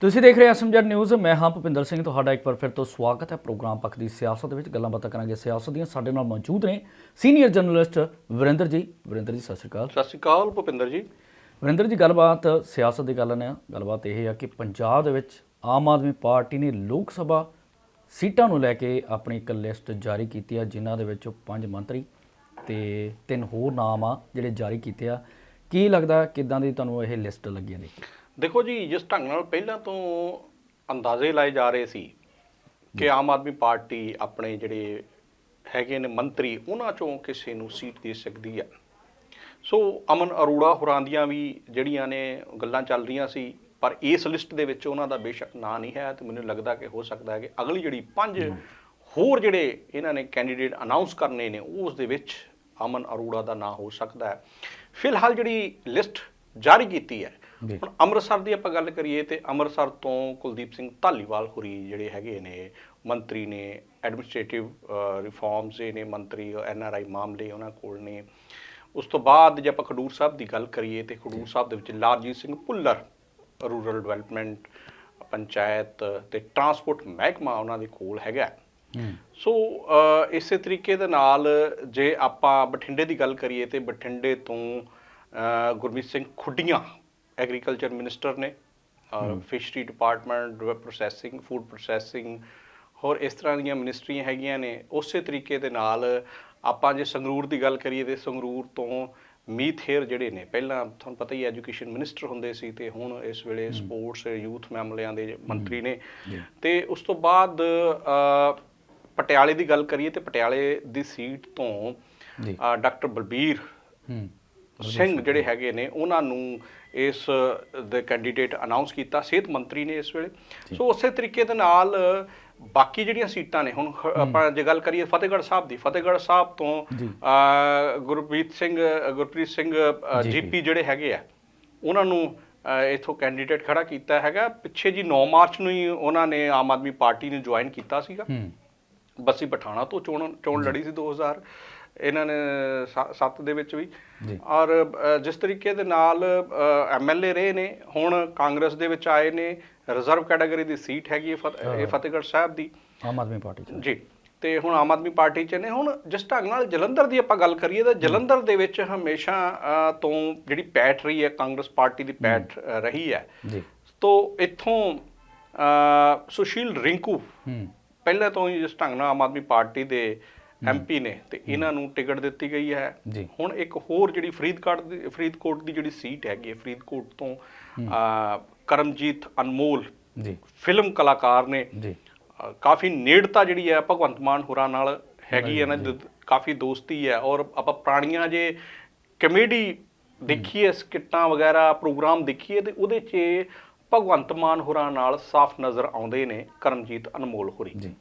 ਤੁਸੀਂ ਦੇਖ ਰਹੇ ਹੋ ਐਸਐਮਜੈਡ ਨਿਊਜ਼ ਮੈਂ ਹਾਂ ਭੁਪਿੰਦਰ ਸਿੰਘ ਤੁਹਾਡਾ ਇੱਕ ਵਾਰ ਫਿਰ ਤੋਂ ਸਵਾਗਤ ਹੈ ਪ੍ਰੋਗਰਾਮ ਪੱਖ ਦੀ ਸਿਆਸਤ ਵਿੱਚ। ਗੱਲਾਂ ਬਾਤਾਂ ਕਰਾਂਗੇ ਸਿਆਸਤ ਦੀਆਂ। ਸਾਡੇ ਨਾਲ ਮੌਜੂਦ ਨੇ ਸੀਨੀਅਰ ਜਰਨਲਿਸਟ ਵਰਿੰਦਰ ਜੀ। ਵਰਿੰਦਰ ਜੀ ਸਤਿ ਸ਼੍ਰੀ ਅਕਾਲ। ਸਤਿ ਸ਼੍ਰੀ ਅਕਾਲ ਭੁਪਿੰਦਰ ਜੀ। ਵਰਿੰਦਰ ਜੀ ਗੱਲਬਾਤ ਸਿਆਸਤ ਦੀ ਗੱਲ ਨੇ। ਗੱਲਬਾਤ ਇਹ ਹੈ ਕਿ ਪੰਜਾਬ ਦੇ ਵਿੱਚ ਆਮ ਆਦਮੀ ਪਾਰਟੀ ਨੇ ਲੋਕ ਸਭਾ ਸੀਟਾਂ ਨੂੰ ਲੈ ਕੇ ਆਪਣੀ ਇੱਕ ਲਿਸਟ ਜਾਰੀ ਕੀਤੀ ਆ ਜਿਨ੍ਹਾਂ ਦੇ ਵਿੱਚ ਪੰਜ ਮੰਤਰੀ ਤੇ ਤਿੰਨ ਹੋਰ ਨਾਮ ਆ ਜਿਹੜੇ ਜਾਰੀ ਕੀਤੇ ਆ। ਕੀ ਲੱਗਦਾ ਕਿਦਾਂ ਦੀ ਤੁਹਾਨੂੰ ਇਹ ਲਿਸਟ ਲੱਗੀ ਨੇ ਦੇਖੋ ਜੀ ਜਿਸ ਢੰਗ ਨਾਲ ਪਹਿਲਾਂ ਤੋਂ ਅੰਦਾਜ਼ੇ ਲਾਏ ਜਾ ਰਹੇ ਸੀ ਕਿ ਆਮ ਆਦਮੀ ਪਾਰਟੀ ਆਪਣੇ ਜਿਹੜੇ ਹੈਗੇ ਨੇ ਮੰਤਰੀ ਉਹਨਾਂ ਚੋਂ ਕਿਸੇ ਨੂੰ ਸੀਟ ਦੇ ਸਕਦੀ ਹੈ ਸੋ ਅਮਨ ਅਰੋੜਾ ਹੋਰਾਂ ਦੀਆਂ ਵੀ ਜਿਹੜੀਆਂ ਨੇ ਗੱਲਾਂ ਚੱਲ ਰਹੀਆਂ ਸੀ ਪਰ ਇਸ ਲਿਸਟ ਦੇ ਵਿੱਚ ਉਹਨਾਂ ਦਾ ਬੇਸ਼ੱਕ ਨਾਂ ਨਹੀਂ ਹੈ ਤੇ ਮੈਨੂੰ ਲੱਗਦਾ ਕਿ ਹੋ ਸਕਦਾ ਹੈ ਕਿ ਅਗਲੀ ਜਿਹੜੀ ਪੰਜ ਹੋਰ ਜਿਹੜੇ ਇਹਨਾਂ ਨੇ ਕੈਂਡੀਡੇਟ ਅਨਾਉਂਸ ਕਰਨੇ ਨੇ ਉਸ ਦੇ ਵਿੱਚ ਅਮਨ ਅਰੋੜਾ ਦਾ ਨਾਂ ਹੋ ਸਕਦਾ ਹੈ ਫਿਲਹਾਲ ਜਿਹੜੀ ਲਿਸਟ ਜਾਰੀ ਕੀਤੀ ਹੈ। ਹੁਣ ਅੰਮ੍ਰਿਤਸਰ ਦੀ ਆਪਾਂ ਗੱਲ ਕਰੀਏ ਤੇ ਅੰਮ੍ਰਿਤਸਰ ਤੋਂ ਕੁਲਦੀਪ ਸਿੰਘ ਧਾਲੀਵਾਲ ਹੁਰੀ ਜਿਹੜੇ ਹੈਗੇ ਨੇ ਮੰਤਰੀ ਨੇ ਐਡਮਿਨਿਸਟ੍ਰੇਟਿਵ ਰਿਫਾਰਮਸ ਦੇ ਨੇ ਮੰਤਰੀ ਐਨਆਰਆਈ ਮਾਮਲੇ ਉਹਨਾਂ ਕੋਲ ਨੇ। ਉਸ ਤੋਂ ਬਾਅਦ ਜੇ ਆਪਾਂ ਖਡੂਰ ਸਾਹਿਬ ਦੀ ਗੱਲ ਕਰੀਏ ਤੇ ਖਡੂਰ ਸਾਹਿਬ ਦੇ ਵਿੱਚ ਲਾਲਜੀਤ ਸਿੰਘ ਭੁੱਲਰ ਰੂਰਲ ਡਿਵੈਲਪਮੈਂਟ ਪੰਚਾਇਤ ਤੇ ਟਰਾਂਸਪੋਰਟ ਮਹਿਕਮਾ ਉਹਨਾਂ ਦੇ ਕੋਲ ਹੈਗਾ। ਸੋ ਇਸੇ ਤਰੀਕੇ ਦੇ ਨਾਲ ਜੇ ਆਪਾਂ ਬਠਿੰਡੇ ਦੀ ਗੱਲ ਕਰੀਏ ਤੇ ਬਠਿੰਡੇ ਤੋਂ ਗੁਰਮੀਤ ਸਿੰਘ ਖੁੱਡੀਆਂ ਐਗਰੀਕਲਚਰ ਮਿਨਿਸਟਰ ਨੇ fishery department processing food processing ਹੋਰ ਇਸ ਤਰ੍ਹਾਂ ਦੀਆਂ ਮਿਨਿਸਟਰੀਆਂ ਹੈਗੀਆਂ ਨੇ ਉਸੇ ਤਰੀਕੇ ਦੇ ਨਾਲ ਆਪਾਂ ਜੇ ਸੰਗਰੂਰ ਦੀ ਗੱਲ ਕਰੀਏ ਤੇ ਸੰਗਰੂਰ ਤੋਂ ਮੀਤ ਹੇਰ ਜਿਹੜੇ ਨੇ ਪਹਿਲਾਂ ਤੁਹਾਨੂੰ ਪਤਾ ਹੀ ਐਜੂਕੇਸ਼ਨ ਮਿਨਿਸਟਰ ਹੁੰਦੇ ਸੀ ਤੇ ਹੁਣ ਇਸ ਵੇਲੇ ਸਪੋਰਟਸ ਯੂਥ ਮਾਮਲਿਆਂ ਦੇ ਮੰਤਰੀ ਨੇ। ਤੇ ਉਸ ਤੋਂ ਬਾਅਦ ਪਟਿਆਲੇ ਦੀ ਗੱਲ ਕਰੀਏ ਤੇ ਪਟਿਆਲੇ ਦੀ ਸੀਟ ਤੋਂ ਡਾਕਟਰ ਬਲਬੀਰ ਸਿੰਘ ਜਿਹੜੇ ਹੈਗੇ ਨੇ ਉਹਨਾਂ ਨੂੰ ਇਸ ਦੇ ਕੈਂਡੀਡੇਟ ਅਨਾਉਂਸ ਕੀਤਾ ਸਿਹਤ ਮੰਤਰੀ ਨੇ ਇਸ ਵੇਲੇ। ਸੋ ਉਸੇ ਤਰੀਕੇ ਦੇ ਨਾਲ ਬਾਕੀ ਜਿਹੜੀਆਂ ਸੀਟਾਂ ਨੇ ਹੁਣ ਆਪਾਂ ਜੇ ਗੱਲ ਕਰੀਏ ਫਤਿਹਗੜ੍ਹ ਸਾਹਿਬ ਦੀ ਫਤਿਹਗੜ੍ਹ ਸਾਹਿਬ ਤੋਂ ਗੁਰਪ੍ਰੀਤ ਸਿੰਘ ਗੁਰਪ੍ਰੀਤ ਸਿੰਘ ਜੀਪੀ ਜਿਹੜੇ ਹੈਗੇ ਆ ਉਹਨਾਂ ਨੂੰ ਇੱਥੋਂ ਕੈਂਡੀਡੇਟ ਖੜਾ ਕੀਤਾ ਹੈਗਾ। ਪਿੱਛੇ ਜੀ 9 ਮਾਰਚ ਨੂੰ ਹੀ ਉਹਨਾਂ ਨੇ ਆਮ ਆਦਮੀ ਪਾਰਟੀ ਨੂੰ ਜੁਆਇਨ ਕੀਤਾ ਸੀਗਾ। ਬੱਸੀ ਪਠਾਣਾ ਤੋਂ ਚੋਣ ਚੋਣ ਲੜੀ ਸੀ 2000 ਇਹਨਾਂ ਨੇ 7 ਦੇ ਵਿੱਚ ਵੀ। ਔਰ ਜਿਸ ਤਰੀਕੇ ਦੇ ਨਾਲ ਐਮਐਲਏ ਰਹੇ ਨੇ ਹੁਣ ਕਾਂਗਰਸ ਦੇ ਵਿੱਚ ਆਏ ਨੇ ਰਿਜ਼ਰਵ ਕੈਟਾਗਰੀ ਦੀ ਸੀਟ ਹੈਗੀ ਇਹ ਫਤਿਹਗੜ੍ਹ ਸਾਹਿਬ ਦੀ। ਆਮ ਆਦਮੀ ਪਾਰਟੀ ਚ। ਜੀ। ਤੇ ਹੁਣ ਆਮ ਆਦਮੀ ਪਾਰਟੀ ਚ ਨੇ। ਹੁਣ ਜਿਸ ਢੰਗ ਨਾਲ ਜਲੰਧਰ ਦੀ ਆਪਾਂ ਗੱਲ ਕਰੀਏ ਤਾਂ ਜਲੰਧਰ ਦੇ ਵਿੱਚ ਹਮੇਸ਼ਾ ਤੋਂ ਜਿਹੜੀ ਪੈਠ ਰਹੀ ਹੈ ਕਾਂਗਰਸ ਪਾਰਟੀ ਦੀ ਪੈਠ ਰਹੀ ਹੈ। ਜੀ। ਤੋ ਇੱਥੋਂ ਸੁਸ਼ੀਲ ਰਿੰਕੂ ਪਹਿਲਾਂ ਤੋਂ ਹੀ ਜਿਸ ਢੰਗ ਨਾਲ ਆਮ ਆਦਮੀ ਪਾਰਟੀ ਦੇ ਐਮਪੀ ਨੇ ਤੇ ਇਹਨਾਂ ਨੂੰ ਟਿਕਟ ਦਿੱਤੀ ਗਈ ਹੈ। ਹੁਣ ਇੱਕ ਹੋਰ ਜਿਹੜੀ ਫਰੀਦਕੋਟ ਦੀ ਫਰੀਦਕੋਟ ਦੀ ਜਿਹੜੀ ਸੀਟ ਹੈਗੀ ਹੈ ਫਰੀਦਕੋਟ ਤੋਂ ਕਰਮਜੀਤ ਅਨਮੋਲ ਜੀ। ਫਿਲਮ ਕਲਾਕਾਰ ਨੇ। ਜੀ। ਕਾਫੀ ਨੇੜਤਾ ਜਿਹੜੀ ਹੈ ਭਗਵੰਤ ਮਾਨ ਹੋਰਾਂ ਨਾਲ ਹੈਗੀ ਹੈ ਨਾ ਕਾਫੀ ਦੋਸਤੀ ਹੈ। ਔਰ ਆਪਾਂ ਪੁਰਾਣੀਆਂ ਜੇ ਕਮੇਡੀ ਦੇਖੀਏ ਸਕਿੱਟਾਂ ਵਗੈਰਾ ਪ੍ਰੋਗਰਾਮ ਦੇਖੀਏ ਤੇ ਉਹਦੇ 'ਚ ਭਗਵੰਤ ਮਾਨ ਹੋਰਾਂ ਨਾਲ ਸਾਫ਼ ਨਜ਼ਰ ਆਉਂਦੇ ਨੇ ਕਰਮਜੀਤ ਅਨਮੋਲ ਹੋਰੀ। ਜੀ।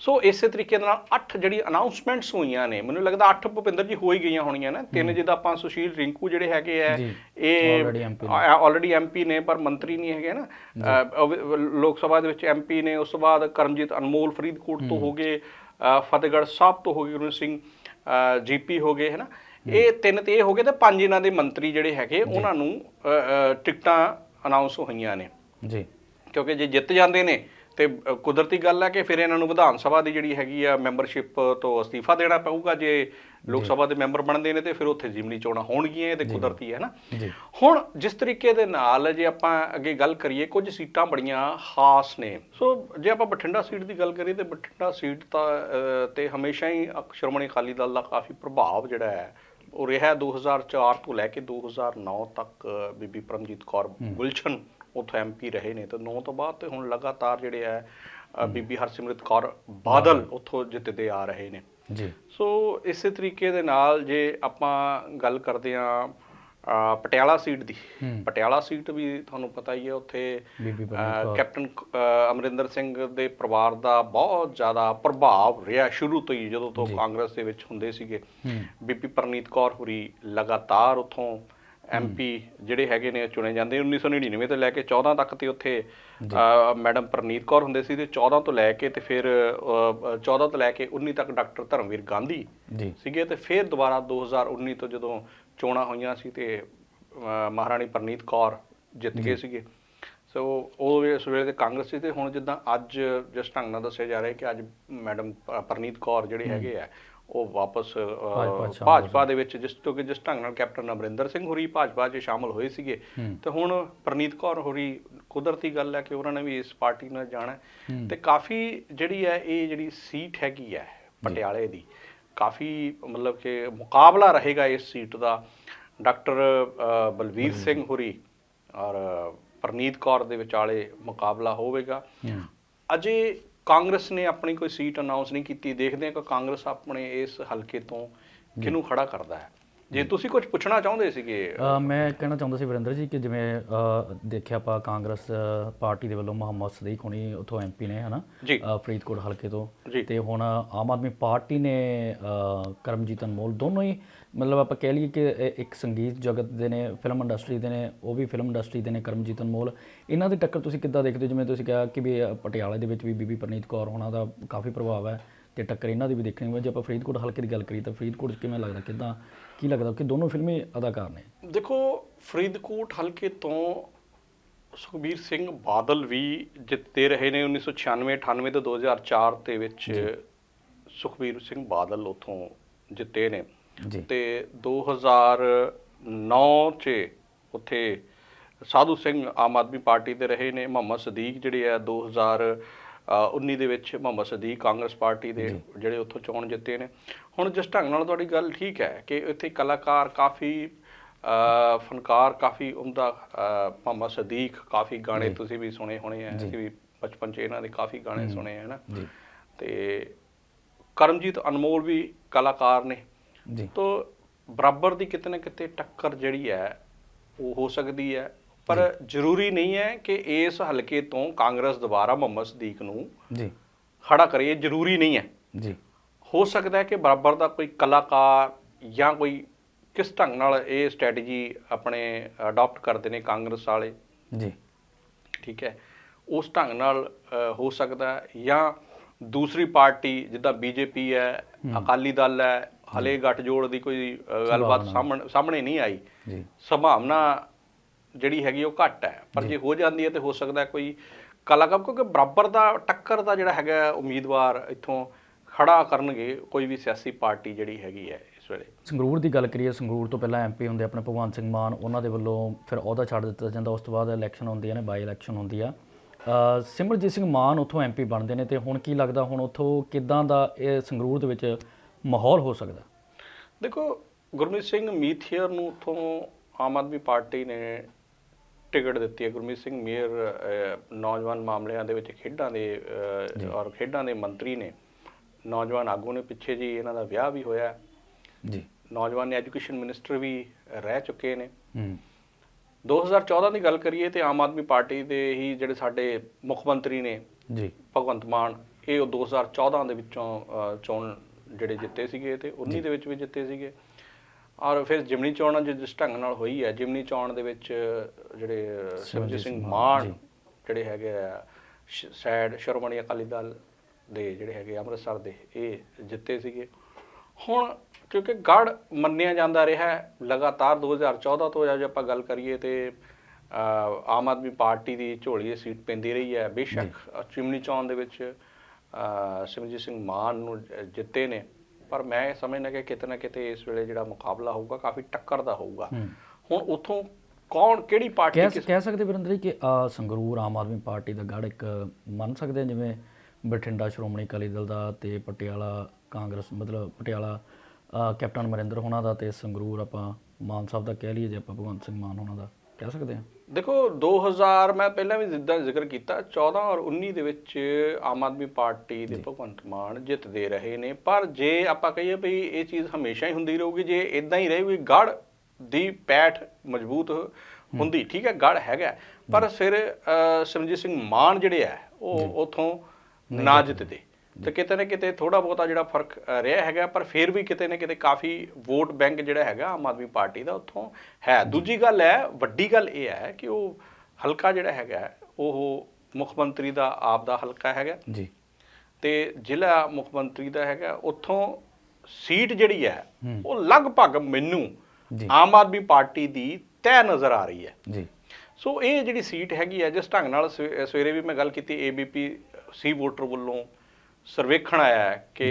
ਸੋ ਇਸੇ ਤਰੀਕੇ ਦੇ ਨਾਲ ਅੱਠ ਜਿਹੜੀ ਅਨਾਉਂਸਮੈਂਟਸ ਹੋਈਆਂ ਨੇ ਮੈਨੂੰ ਲੱਗਦਾ ਅੱਠ ਭੁਪਿੰਦਰ ਜੀ ਹੋ ਹੀ ਗਈਆਂ ਹੋਣੀਆਂ ਨਾ। ਤਿੰਨ ਜਿਹਦਾ ਆਪਾਂ ਸੁਸ਼ੀਲ ਰਿੰਕੂ ਜਿਹੜੇ ਹੈਗੇ ਜੀ, ਇਹ ਆਲਰੇਡੀ ਐਮਪੀ ਨੇ। ਪਰ ਮੰਤਰੀ ਨਹੀਂ ਹੈਗੇ ਨਾ। ਲੋਕ ਸਭਾ ਦੇ ਵਿੱਚ ਐਮਪੀ ਨੇ ਉਸ ਤੋਂ ਬਾਅਦ ਕਰਮਜੀਤ ਅਨਮੋਲ ਫਰੀਦਕੋਟ ਤੋਂ ਹੋ। ਗਏ ਫਤਿਹਗੜ੍ਹ ਸਾਹਿਬ ਤੋਂ ਹੋ ਗਏ ਗੁਰੂ ਸਿੰਘ ਜੀਪੀ ਹੋ ਗਏ ਹੈ। ਨਾ ਇਹ ਤਿੰਨ ਤੇ ਇਹ ਹੋ ਗਏ ਤੇ ਪੰਜ ਇਹਨਾਂ ਦੇ ਮੰਤਰੀ ਜਿਹੜੇ ਹੈਗੇ ਉਹਨਾਂ ਨੂੰ ਟਿਕਟਾਂ ਅਨਾਉਂਸ ਹੋਈਆਂ ਨੇ। ਜੀ। ਕਿਉਂਕਿ ਜੇ ਜਿੱਤ ਜਾਂਦੇ ਨੇ ਤੇ ਕੁਦਰਤੀ ਗੱਲ ਹੈ ਕਿ ਫਿਰ ਇਹਨਾਂ ਨੂੰ ਵਿਧਾਨ ਸਭਾ ਦੀ ਜਿਹੜੀ ਹੈਗੀ ਆ ਮੈਂਬਰਸ਼ਿਪ ਤੋਂ ਅਸਤੀਫਾ ਦੇਣਾ ਪਊਗਾ ਜੇ ਲੋਕ ਸਭਾ ਦੇ ਮੈਂਬਰ ਬਣਦੇ ਨੇ ਤੇ ਫਿਰ ਉੱਥੇ ਜ਼ਿਮਨੀ ਚੋਣਾਂ ਹੋਣਗੀਆਂ ਇਹ ਤੇ ਕੁਦਰਤੀ ਹੈ ਨਾ। ਹੁਣ ਜਿਸ ਤਰੀਕੇ ਦੇ ਨਾਲ ਜੇ ਆਪਾਂ ਅੱਗੇ ਗੱਲ ਕਰੀਏ ਕੁਝ ਸੀਟਾਂ ਬੜੀਆਂ ਖਾਸ ਨੇ। ਸੋ ਜੇ ਆਪਾਂ ਬਠਿੰਡਾ ਸੀਟ ਦੀ ਗੱਲ ਕਰੀਏ ਤੇ ਬਠਿੰਡਾ ਸੀਟ ਤਾਂ ਤੇ ਹਮੇਸ਼ਾ ਹੀ ਸ਼੍ਰੋਮਣੀ ਅਕਾਲੀ ਦਲ ਦਾ ਕਾਫੀ ਪ੍ਰਭਾਵ ਜਿਹੜਾ ਹੈ ਉਹ ਰਿਹਾ 2004 ਤੋਂ ਲੈ ਕੇ 2009 ਤੱਕ ਬੀਬੀ ਪਰਮਜੀਤ ਕੌਰ ਗੁਲਸ਼ਨ ਉੱਥੋਂ ਐਮਪੀ ਰਹੇ ਨੇ ਤੇ 9 ਤੋਂ ਬਾਅਦ ਤੇ ਹੁਣ ਲਗਾਤਾਰ ਜਿਹੜੇ ਆ ਬੀਬੀ ਹਰਸਿਮਰਤ ਕੌਰ ਬਾਦਲ ਉੱਥੋਂ ਜਿੱਤਦੇ ਆ ਰਹੇ ਨੇ। ਜੀ। ਸੋ ਇਸੇ ਤਰੀਕੇ ਦੇ ਨਾਲ ਜੇ ਆਪਾਂ ਗੱਲ ਕਰਦੇ ਆ ਪਟਿਆਲਾ ਸੀਟ ਦੀ। ਪਟਿਆਲਾ ਸੀਟ ਵੀ ਤੁਹਾਨੂੰ ਪਤਾ ਹੀ ਹੈ ਉੱਥੇ ਕੈਪਟਨ ਅਮਰਿੰਦਰ ਸਿੰਘ ਦੇ ਪਰਿਵਾਰ ਦਾ ਬਹੁਤ ਜ਼ਿਆਦਾ ਪ੍ਰਭਾਵ ਰਿਹਾ ਸ਼ੁਰੂ ਤੋਂ ਹੀ ਜਦੋਂ ਤੋਂ ਕਾਂਗਰਸ ਦੇ ਵਿੱਚ ਹੁੰਦੇ ਸੀਗੇ। ਬੀਬੀ ਪਰਨੀਤ ਕੌਰ ਹੁਰੀ ਲਗਾਤਾਰ ਉੱਥੋਂ ਐਮਪੀ ਜਿਹੜੇ ਹੈਗੇ ਨੇ ਚੁਣੇ ਜਾਂਦੇ। 1999 ਤੋਂ ਲੈ ਕੇ 14 ਤੱਕ ਤੇ ਉੱਥੇ ਮੈਡਮ ਪਰਨੀਤ ਕੌਰ ਹੁੰਦੇ ਸੀ ਤੇ 14 ਤੋਂ ਲੈ ਕੇ ਤੇ ਫਿਰ ਅ, ਅ, 14 ਤੋਂ ਲੈ ਕੇ 19 ਤੱਕ ਡਾਕਟਰ ਧਰਮਵੀਰ ਗਾਂਧੀ ਸੀਗੇ ਤੇ ਫਿਰ ਦੁਬਾਰਾ 2019 ਤੋਂ ਜਦੋਂ ਚੋਣਾਂ ਹੋਈਆਂ ਸੀ ਤੇ ਮਹਾਰਾਣੀ ਪਰਨੀਤ ਕੌਰ ਜਿੱਤ ਗਏ ਸੀਗੇ। ਸੋ ਉਹ ਉਸ ਵੇਲੇ ਤੇ ਕਾਂਗਰਸ ਸੀ ਤੇ ਹੁਣ ਜਿੱਦਾਂ ਅੱਜ ਜਿਸ ਢੰਗ ਨਾਲ ਦੱਸਿਆ ਜਾ ਰਿਹਾ ਕਿ ਅੱਜ ਮੈਡਮ ਪਰਨੀਤ ਕੌਰ ਜਿਹੜੇ ਹੈਗੇ ਆ ਉਹ ਵਾਪਸ ਭਾਜਪਾ ਦੇ ਵਿੱਚ ਜਿਸ ਤੋਂ ਕਿ ਜਿਸ ਢੰਗ ਨਾਲ ਕੈਪਟਨ ਅਮਰਿੰਦਰ ਸਿੰਘ ਹੋਰੀ ਭਾਜਪਾ 'ਚ ਸ਼ਾਮਲ ਹੋਏ ਸੀਗੇ ਤੇ ਹੁਣ ਪਰਨੀਤ ਕੌਰ ਹੋਰੀ ਕੁਦਰਤੀ ਗੱਲ ਹੈ ਕਿ ਉਹਨਾਂ ਨੇ ਵੀ ਇਸ ਪਾਰਟੀ ਨਾਲ ਜਾਣਾ। ਤੇ ਕਾਫੀ ਜਿਹੜੀ ਹੈ ਇਹ ਜਿਹੜੀ ਸੀਟ ਹੈਗੀ ਹੈ ਪਟਿਆਲੇ ਦੀ ਕਾਫੀ ਮਤਲਬ ਕਿ ਮੁਕਾਬਲਾ ਰਹੇਗਾ ਇਸ ਸੀਟ ਦਾ। ਡਾਕਟਰ ਬਲਵੀਰ ਸਿੰਘ ਹੋਰੀ ਔਰ ਪਰਨੀਤ ਕੌਰ ਦੇ ਵਿਚਾਲੇ ਮੁਕਾਬਲਾ ਹੋਵੇਗਾ। ਅਜੇ ਕਾਂਗਰਸ ਨੇ ਆਪਣੀ ਕੋਈ ਸੀਟ ਅਨਾਉਂਸ ਨਹੀਂ ਕੀਤੀ। ਦੇਖਦੇ ਹਾਂ ਕਿ ਕਾਂਗਰਸ ਆਪਣੇ ਇਸ ਹਲਕੇ ਤੋਂ ਕਿਹਨੂੰ ਖੜਾ ਕਰਦਾ ਹੈ। ਜੇ ਤੁਸੀਂ ਕੁਝ ਪੁੱਛਣਾ ਚਾਹੁੰਦੇ ਸੀਗੇ? ਮੈਂ ਕਹਿਣਾ ਚਾਹੁੰਦਾ ਸੀ ਵਰਿੰਦਰ ਜੀ ਕਿ ਜਿਵੇਂ ਦੇਖਿਆ ਆਪਾਂ ਕਾਂਗਰਸ ਪਾਰਟੀ ਦੇ ਵੱਲੋਂ ਮੁਹੰਮਦ ਸਦੀਕ ਹੁਣੀ ਉੱਥੋਂ ਐਮਪੀ ਨੇ ਹਨਾ? ਫਰੀਦਕੋਟ ਹਲਕੇ ਤੋਂ। ਤੇ ਹੁਣ ਆਮ ਆਦਮੀ ਪਾਰਟੀ ਨੇ ਕਰਮਜੀਤ ਅਨਮੋਲ ਦੋਨੋਂ ਹੀ ਮਤਲਬ ਆਪਾਂ ਕਹਿ ਲਈਏ ਕਿ ਇੱਕ ਸੰਗੀਤ ਜਗਤ ਦੇ ਨੇ ਫਿਲਮ ਇੰਡਸਟਰੀ ਦੇ ਨੇ ਉਹ ਵੀ ਫਿਲਮ ਇੰਡਸਟਰੀ ਦੇ ਨੇ ਕਰਮਜੀਤ ਅਨਮੋਲ। ਇਹਨਾਂ ਦੀ ਟੱਕਰ ਤੁਸੀਂ ਕਿੱਦਾਂ ਦੇਖਦੇ ਹੋ? ਜਿਵੇਂ ਤੁਸੀਂ ਕਿਹਾ ਕਿ ਵੀ ਪਟਿਆਲੇ ਦੇ ਵਿੱਚ ਵੀ ਬੀਬੀ ਪ੍ਰਨੀਤ ਕੌਰ ਹੋਣਾ ਦਾ ਕਾਫੀ ਪ੍ਰਭਾਵ ਹੈ ਤੇ ਟੱਕਰ ਇਹਨਾਂ ਦੀ ਵੀ ਦੇਖਣੀ ਹੋਵੇ। ਜੇ ਆਪਾਂ ਫਰੀਦਕੋਟ ਹਲਕੇ ਦੀ ਗੱਲ ਕਰੀਏ ਤਾਂ ਫਰੀਦਕੋਟ ਕਿਵੇਂ ਲੱਗਦਾ? ਕਿੱਦਾਂ ਕੀ ਲੱਗਦਾ ਕਿ ਦੋਨੋਂ ਫਿਲਮੀ ਅਦਾਕਾਰ ਨੇ? ਦੇਖੋ ਫਰੀਦਕੋਟ ਹਲਕੇ ਤੋਂ ਸੁਖਬੀਰ ਸਿੰਘ ਬਾਦਲ ਵੀ ਜਿੱਤੇ ਰਹੇ ਨੇ 1996 98 ਤੇ 2004 ਦੇ ਵਿੱਚ ਸੁਖਬੀਰ ਸਿੰਘ ਬਾਦਲ ਉਥੋਂ ਜਿੱਤੇ ਨੇ। ਤੇ 2009 ਚ ਉੱਥੇ ਸਾਧੂ ਸਿੰਘ ਆਮ ਆਦਮੀ ਪਾਰਟੀ ਦੇ ਰਹੇ ਨੇ ਮੁਹੰਮਦ ਸਦੀਕ ਜਿਹੜੇ ਆ 2019 ਦੇ ਵਿੱਚ ਮੁਹੰਮਦ ਸਦੀਕ ਕਾਂਗਰਸ ਪਾਰਟੀ ਦੇ ਜਿਹੜੇ ਉੱਥੋਂ ਚੋਣ ਜਿੱਤੇ ਨੇ। ਹੁਣ ਜਿਸ ਢੰਗ ਨਾਲ ਤੁਹਾਡੀ ਗੱਲ ਠੀਕ ਹੈ ਕਿ ਇੱਥੇ ਕਲਾਕਾਰ ਕਾਫੀ ਫਨਕਾਰ ਕਾਫੀ ਉਮਦਾ ਅ, ਮੁਹੰਮਦ ਸਦੀਕ ਕਾਫੀ ਗਾਣੇ ਤੁਸੀਂ ਵੀ ਸੁਣੇ ਹੋਣੇ ਆ ਅਸੀਂ ਵੀ ਬਚਪਨ ਚ ਇਹਨਾਂ ਦੇ ਕਾਫੀ ਗਾਣੇ ਸੁਣੇ ਆ ਨਾ ਤੇ ਕਰਮਜੀਤ ਅਨਮੋਲ ਵੀ ਕਲਾਕਾਰ ਨੇ। ਜੀ। ਤੋ ਬਰਾਬਰ ਦੀ ਕਿਤੇ ਨਾ ਕਿਤੇ ਟੱਕਰ ਜਿਹੜੀ ਹੈ ਉਹ ਹੋ ਸਕਦੀ ਹੈ। ਪਰ ਜ਼ਰੂਰੀ ਨਹੀਂ ਹੈ ਕਿ ਇਸ ਹਲਕੇ ਤੋਂ ਕਾਂਗਰਸ ਦੁਬਾਰਾ ਮੁਹੰਮਦ ਸਦੀਕ ਨੂੰ ਜੀ। ਖੜਾ ਕਰੇ। ਜ਼ਰੂਰੀ ਨਹੀਂ ਹੈ। ਜੀ। ਹੋ ਸਕਦਾ ਹੈ ਕਿ ਬਰਾਬਰ ਦਾ ਕੋਈ ਕਲਾਕਾਰ ਜਾਂ ਕੋਈ ਕਿਸ ਢੰਗ ਨਾਲ ਇਹ ਸਟ੍ਰੈਟਜੀ ਆਪਣੇ ਅਡਾਪਟ ਕਰਦੇ ਨੇ ਕਾਂਗਰਸ ਵਾਲੇ। ਜੀ। ਠੀਕ ਹੈ। ਉਸ ਢੰਗ ਨਾਲ ਹੋ ਸਕਦਾ ਹੈ। ਜਾਂ ਦੂਸਰੀ ਪਾਰਟੀ ਜਿੱਦਾਂ ਬੀਜੇਪੀ ਹੈ। ਅਕਾਲੀ ਦਲ ਹੈ ਹਲੇ ਗੱਠਜੋੜ ਦੀ ਕੋਈ ਗੱਲਬਾਤ ਸਾਹਮਣੇ ਸਾਹਮਣੇ ਨਹੀਂ ਆਈ। ਜੀ। ਸੰਭਾਵਨਾ ਜਿਹੜੀ ਹੈਗੀ ਉਹ ਘੱਟ ਹੈ। ਪਰ ਜੇ। ਹੋ ਜਾਂਦੀ ਹੈ ਤੇ ਹੋ ਸਕਦਾ ਕੋਈ ਕਲਾਕਾਰ ਕਿਉਂਕਿ ਬਰਾਬਰ ਦਾ ਟੱਕਰ ਦਾ ਜਿਹੜਾ ਹੈਗਾ ਉਮੀਦਵਾਰ ਇੱਥੋਂ ਖੜਾ ਕਰਨਗੇ ਕੋਈ ਵੀ ਸਿਆਸੀ ਪਾਰਟੀ ਜਿਹੜੀ ਹੈਗੀ ਹੈ ਇਸ ਵੇਲੇ। ਸੰਗਰੂਰ ਦੀ ਗੱਲ ਕਰੀਏ ਸੰਗਰੂਰ ਤੋਂ ਪਹਿਲਾਂ ਐਮਪੀ ਹੁੰਦੇ ਆਪਣੇ ਭਗਵੰਤ ਸਿੰਘ ਮਾਨ ਉਹਨਾਂ ਦੇ ਵੱਲੋਂ ਫਿਰ ਅਹੁਦਾ ਛੱਡ ਦਿੱਤਾ ਜਾਂਦਾ। ਉਸ ਤੋਂ ਬਾਅਦ ਇਲੈਕਸ਼ਨ ਹੁੰਦੀਆਂ ਨੇ ਬਾਈ ਇਲੈਕਸ਼ਨ ਹੁੰਦੀ ਆ। ਸਿਮਰਜੀਤ ਸਿੰਘ ਮਾਨ ਉੱਥੋਂ ਐਮਪੀ ਬਣਦੇ ਨੇ ਤੇ ਹੁਣ ਕੀ ਲੱਗਦਾ? ਹੁਣ ਉੱਥੋਂ ਕਿੱਦਾਂ ਦਾ ਇਹ ਸੰਗਰੂਰ ਦੇ ਵਿੱਚ ਮਾਹੌਲ ਹੋ ਸਕਦਾ ਦੇਖੋ ਗੁਰਮੀਤ ਸਿੰਘ ਮੀਥੀਅਰ ਨੂੰ ਉੱਥੋਂ ਆਮ ਆਦਮੀ ਪਾਰਟੀ ਨੇ ਟਿਕਟ ਦਿੱਤੀ ਹੈ। ਗੁਰਮੀਤ ਸਿੰਘ ਮੇਅਰ ਨੌਜਵਾਨ ਮਾਮਲਿਆਂ ਦੇ ਵਿੱਚ ਖੇਡਾਂ ਦੇ ਔਰ ਖੇਡਾਂ ਦੇ ਮੰਤਰੀ ਨੇ। ਨੌਜਵਾਨ ਆਗੂ ਨੇ ਪਿੱਛੇ ਜੀ ਇਹਨਾਂ ਦਾ ਵਿਆਹ ਵੀ ਹੋਇਆ। ਜੀ। ਨੌਜਵਾਨ ਨੇ ਐਜੂਕੇਸ਼ਨ ਮਿਨਿਸਟਰ ਵੀ ਰਹਿ ਚੁੱਕੇ ਨੇ। ਹੂੰ। 2014 ਦੀ ਗੱਲ ਕਰੀਏ ਤੇ ਆਮ ਆਦਮੀ ਪਾਰਟੀ ਦੇ ਹੀ ਜਿਹੜੇ ਸਾਡੇ ਮੁੱਖ ਮੰਤਰੀ ਨੇ ਜੀ। ਭਗਵੰਤ ਮਾਨ ਇਹ ਉਹ 2014 ਦੇ ਵਿੱਚੋਂ ਚੋਣ ਜਿਹੜੇ ਜਿੱਤੇ ਸੀਗੇ ਤੇ 19 ਦੇ ਵਿੱਚ ਵੀ ਜਿੱਤੇ ਸੀਗੇ। ਔਰ ਫਿਰ ਜਿਮਨੀ ਚੋਣ ਜਿਸ ਢੰਗ ਨਾਲ ਹੋਈ ਹੈ ਜਿਮਨੀ ਚੋਣ ਦੇ ਵਿੱਚ ਜਿਹੜੇ ਸਿਮਰਜੀਤ ਸਿੰਘ ਮਾਨ ਜਿਹੜੇ ਹੈਗੇ ਆ ਸੈਡ ਸ਼੍ਰੋਮਣੀ ਅਕਾਲੀ ਦਲ ਦੇ ਜਿਹੜੇ ਹੈਗੇ ਅੰਮ੍ਰਿਤਸਰ ਦੇ ਇਹ ਜਿੱਤੇ ਸੀਗੇ। ਹੁਣ ਕਿਉਂਕਿ ਗੜ ਮੰਨਿਆ ਜਾਂਦਾ ਰਿਹਾ ਹੈ ਲਗਾਤਾਰ 2014 ਤੋਂ ਜੇ ਆਪਾਂ ਗੱਲ ਕਰੀਏ ਤੇ ਆਮ ਆਦਮੀ ਪਾਰਟੀ ਦੀ ਝੋਲੀ ਸੀਟ ਪੈਂਦੀ ਰਹੀ ਹੈ। ਬੇਸ਼ੱਕ ਚਿਮਨੀ ਚੌਣ ਦੇ ਵਿੱਚ ਸਿਮਰਜੀਤ ਸਿੰਘ ਮਾਨ ਨੂੰ ਜਿੱਤੇ ਨੇ। ਪਰ ਮੈਂ ਇਹ ਸਮਝਦਾ ਕਿ ਕਿਤੇ ਨਾ ਕਿਤੇ ਇਸ ਵੇਲੇ ਜਿਹੜਾ ਮੁਕਾਬਲਾ ਹੋਊਗਾ ਕਾਫੀ ਟੱਕਰ ਦਾ ਹੋਊਗਾ ਹੁਣ ਉਥੋਂ ਕੌਣ ਕਿਹੜੀ ਪਾਰਟੀ ਕਹਿ ਕਿਸ ਕਹਿ ਸਕਦੇ ਵੀਰਿੰਦਰ ਜੀ ਕਿ ਸੰਗਰੂਰ ਆਮ ਆਦਮੀ ਪਾਰਟੀ ਦਾ ਗੜ ਇੱਕ ਮੰਨ ਸਕਦੇ ਜਿਵੇਂ ਬਠਿੰਡਾ ਸ਼੍ਰੋਮਣੀ ਅਕਾਲੀ ਦਲ ਦਾ ਤੇ ਪਟਿਆਲਾ ਕਾਂਗਰਸ ਮਤਲਬ ਪਟਿਆਲਾ ਕੈਪਟਨ ਅਮਰਿੰਦਰ ਹੋਣਾ ਦਾ ਤੇ ਸੰਗਰੂਰ ਆਪਾਂ ਮਾਨ ਸਾਹਿਬ ਦਾ ਕਹਿ ਲਈਏ ਜੇ ਆਪਾਂ ਭਗਵੰਤ ਸਿੰਘ ਮਾਨ ਹੋਣਾ ਦਾ। ਕਹਿ ਸਕਦੇ ਹਾਂ। ਦੇਖੋ 2000 ਮੈਂ ਪਹਿਲਾਂ ਵੀ ਜਿੱਦਾਂ ਜ਼ਿਕਰ ਕੀਤਾ 14 ਔਰ 19 ਦੇ ਵਿੱਚ ਆਮ ਆਦਮੀ ਪਾਰਟੀ ਦੇ ਭਗਵੰਤ ਮਾਨ ਜਿੱਤਦੇ ਰਹੇ ਨੇ। ਪਰ ਜੇ ਆਪਾਂ ਕਹੀਏ ਵੀ ਇਹ ਚੀਜ਼ ਹਮੇਸ਼ਾ ਹੀ ਹੁੰਦੀ ਰਹੂਗੀ ਜੇ ਇਦਾਂ ਹੀ ਰਹੇਗੀ ਗੜ ਦੀ ਪੈਠ ਮਜ਼ਬੂਤ ਹੁੰਦੀ ਠੀਕ ਹੈ ਗੜ ਹੈਗਾ। ਪਰ ਫਿਰ ਸਿਮਰਜੀਤ ਸਿੰਘ ਮਾਨ ਜਿਹੜੇ ਆ ਉਹ ਉਥੋਂ ਨਾ ਜਿੱਤਦੇ। ਤੇ ਕਿਤੇ ਨਾ ਕਿਤੇ ਥੋੜਾ ਬਹੁਤਾ ਜਿਹੜਾ ਫ਼ਰਕ ਰਿਹਾ ਹੈਗਾ ਪਰ ਫਿਰ ਵੀ ਕਿਤੇ ਨਾ ਕਿਤੇ ਕਾਫੀ ਵੋਟ ਬੈਂਕ ਜਿਹੜਾ ਹੈਗਾ ਆਮ ਆਦਮੀ ਪਾਰਟੀ ਦਾ ਉੱਥੋਂ ਹੈ। ਦੂਜੀ ਗੱਲ ਹੈ ਵੱਡੀ ਗੱਲ ਇਹ ਹੈ ਕਿ ਉਹ ਹਲਕਾ ਜਿਹੜਾ ਹੈਗਾ ਉਹ ਮੁੱਖ ਮੰਤਰੀ ਦਾ ਆਪ ਦਾ ਹਲਕਾ ਹੈਗਾ। ਜੀ। ਤੇ ਜ਼ਿਲ੍ਹਾ ਮੁੱਖ ਮੰਤਰੀ ਦਾ ਹੈਗਾ ਉੱਥੋਂ ਸੀਟ ਜਿਹੜੀ ਹੈ। ਉਹ ਲਗਭਗ ਮੈਨੂੰ ਆਮ ਆਦਮੀ ਪਾਰਟੀ ਦੀ ਤੈਅ ਨਜ਼ਰ ਆ ਰਹੀ ਹੈ। ਜੀ। ਸੋ ਇਹ ਜਿਹੜੀ ਸੀਟ ਹੈਗੀ ਹੈ ਜਿਸ ਢੰਗ ਨਾਲ ਸਵੇ- ਸਵੇਰੇ ਵੀ ਮੈਂ ਗੱਲ ਕੀਤੀ ਏਬੀਪੀ ਸੀ ਵੋਟਰ ਵੱਲੋਂ ਸਰਵੇਖਣ ਆਇਆ ਹੈ ਕਿ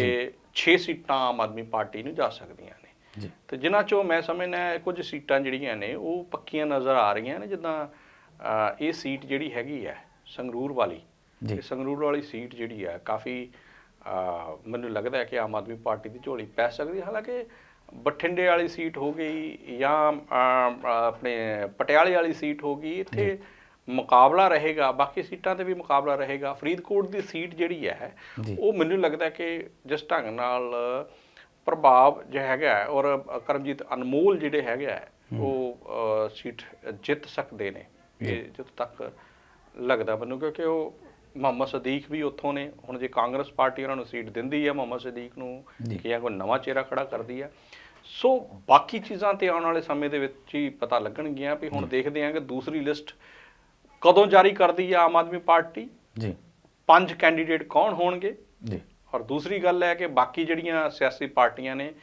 6 ਸੀਟਾਂ ਆਮ ਆਦਮੀ ਪਾਰਟੀ ਨੂੰ ਜਾ ਸਕਦੀਆਂ ਨੇ। ਤੇ ਜਿਨ੍ਹਾਂ ਚੋਂ ਮੈਂ ਸਮਝਦਾ ਕੁਝ ਸੀਟਾਂ ਜਿਹੜੀਆਂ ਨੇ ਉਹ ਪੱਕੀਆਂ ਨਜ਼ਰ ਆ ਰਹੀਆਂ ਨੇ ਜਿੱਦਾਂ ਇਹ ਸੀਟ ਜਿਹੜੀ ਹੈਗੀ ਹੈ ਸੰਗਰੂਰ ਵਾਲੀ। ਜੀ। ਇਹ ਸੰਗਰੂਰ ਵਾਲੀ ਸੀਟ ਜਿਹੜੀ ਹੈ ਕਾਫੀ ਮੈਨੂੰ ਲੱਗਦਾ ਹੈ ਕਿ ਆਮ ਆਦਮੀ ਪਾਰਟੀ ਦੀ ਝੋਲੀ ਪੈ ਸਕਦੀ ਹੈ। ਹਾਲਾਂਕਿ ਬਠਿੰਡੇ ਵਾਲੀ ਸੀਟ ਹੋ ਗਈ ਜਾਂ ਆਪਣੇ ਪਟਿਆਲੇ ਵਾਲੀ ਸੀਟ ਹੋ ਗਈ ਇੱਥੇ ਮੁਕਾਬਲਾ ਰਹੇਗਾ ਬਾਕੀ ਸੀਟਾਂ ਤੇ ਵੀ ਮੁਕਾਬਲਾ ਰਹੇਗਾ। ਫਰੀਦਕੋਟ ਦੀ ਸੀਟ ਜਿਹੜੀ ਹੈ। ਉਹ ਮੈਨੂੰ ਲੱਗਦਾ ਕਿ ਜਿਸ ਢੰਗ ਨਾਲ ਪ੍ਰਭਾਵ ਜੋ ਹੈਗਾ ਔਰ ਕਰਮਜੀਤ ਅਨਮੋਲ ਜਿਹੜੇ ਹੈਗੇ ਆ ਉਹ ਸੀਟ ਜਿੱਤ ਸਕਦੇ ਨੇ। ਇਹ ਜਿੱਤ ਤੱਕ ਲੱਗਦਾ ਮੈਨੂੰ ਕਿਉਂਕਿ ਉਹ ਮੁਹੰਮਦ ਸਦੀਕ ਵੀ ਉੱਥੋਂ ਨੇ। ਹੁਣ ਜੇ ਕਾਂਗਰਸ ਪਾਰਟੀ ਉਹਨਾਂ ਨੂੰ ਸੀਟ ਦਿੰਦੀ ਹੈ ਮੁਹੰਮਦ ਸਦੀਕ ਨੂੰ ਜਾਂ। ਕੋਈ ਨਵਾਂ ਚਿਹਰਾ ਖੜਾ ਕਰਦੀ ਹੈ ਸੋ ਬਾਕੀ ਚੀਜ਼ਾਂ ਤੇ ਆਉਣ ਵਾਲੇ ਸਮੇਂ ਦੇ ਵਿੱਚ ਹੀ ਪਤਾ ਲੱਗਣਗੀਆਂ ਵੀ ਹੁਣ ਦੇਖਦੇ ਹਾਂ ਕਿ ਦੂਸਰੀ ਲਿਸਟ ਕਦੋਂ ਜਾਰੀ ਕਰਦੀ ਹੈ ਆਮ ਆਦਮੀ ਪਾਰਟੀ? ਜੀ। ਪੰਜ ਕੈਂਡੀਡੇਟ ਕੌਣ ਹੋਣਗੇ? ਜੀ। ਔਰ ਦੂਸਰੀ ਗੱਲ ਹੈ ਕਿ ਬਾਕੀ ਜਿਹੜੀਆਂ ਸਿਆਸੀ ਪਾਰਟੀਆਂ ਨੇ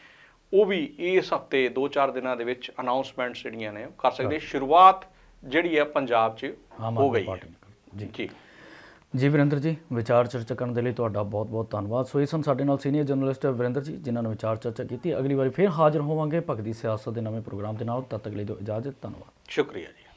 ਉਹ ਵੀ ਇਸ ਹਫ਼ਤੇ 2-4 ਦਿਨਾਂ ਦੇ ਵਿੱਚ ਅਨਾਉਂਸਮੈਂਟਸ ਜਿਹੜੀਆਂ ਨੇ ਕਰ ਸਕਦੇ ਸ਼ੁਰੂਆਤ ਜਿਹੜੀ ਹੈ ਪੰਜਾਬ 'ਚ ਹੋ ਗਈ ਹੈ। ਜੀ। ਜੀ। ਜੀ ਵਿਰਿੰਦਰ ਜੀ ਵਿਚਾਰ ਚਰਚਾ ਕਰਨ ਦੇ ਲਈ ਤੁਹਾਡਾ ਬਹੁਤ-ਬਹੁਤ ਧੰਨਵਾਦ। ਸੋ ਇਹ ਸਨ ਸਾਡੇ ਨਾਲ ਸੀਨੀਅਰ ਜਰਨਲਿਸਟ ਵਿਰਿੰਦਰ ਜੀ ਜਿਨ੍ਹਾਂ ਨੇ ਵਿਚਾਰ ਚਰਚਾ ਕੀਤੀ। ਅਗਲੀ ਵਾਰੀ ਫਿਰ ਹਾਜ਼ਰ ਹੋਵਾਂਗੇ। ਭਗਤੀ ਸਿਆਸਤ ਦੇ ਨਵੇਂ ਪ੍ਰੋਗਰਾਮ ਦੇ ਨਾਲ। ਤਦ ਤੱਕ ਲਈ ਦਿਓ ਇਜਾਜ਼ਤ। ਧੰਨਵਾਦ। ਸ਼ੁਕਰੀਆ ਜੀ।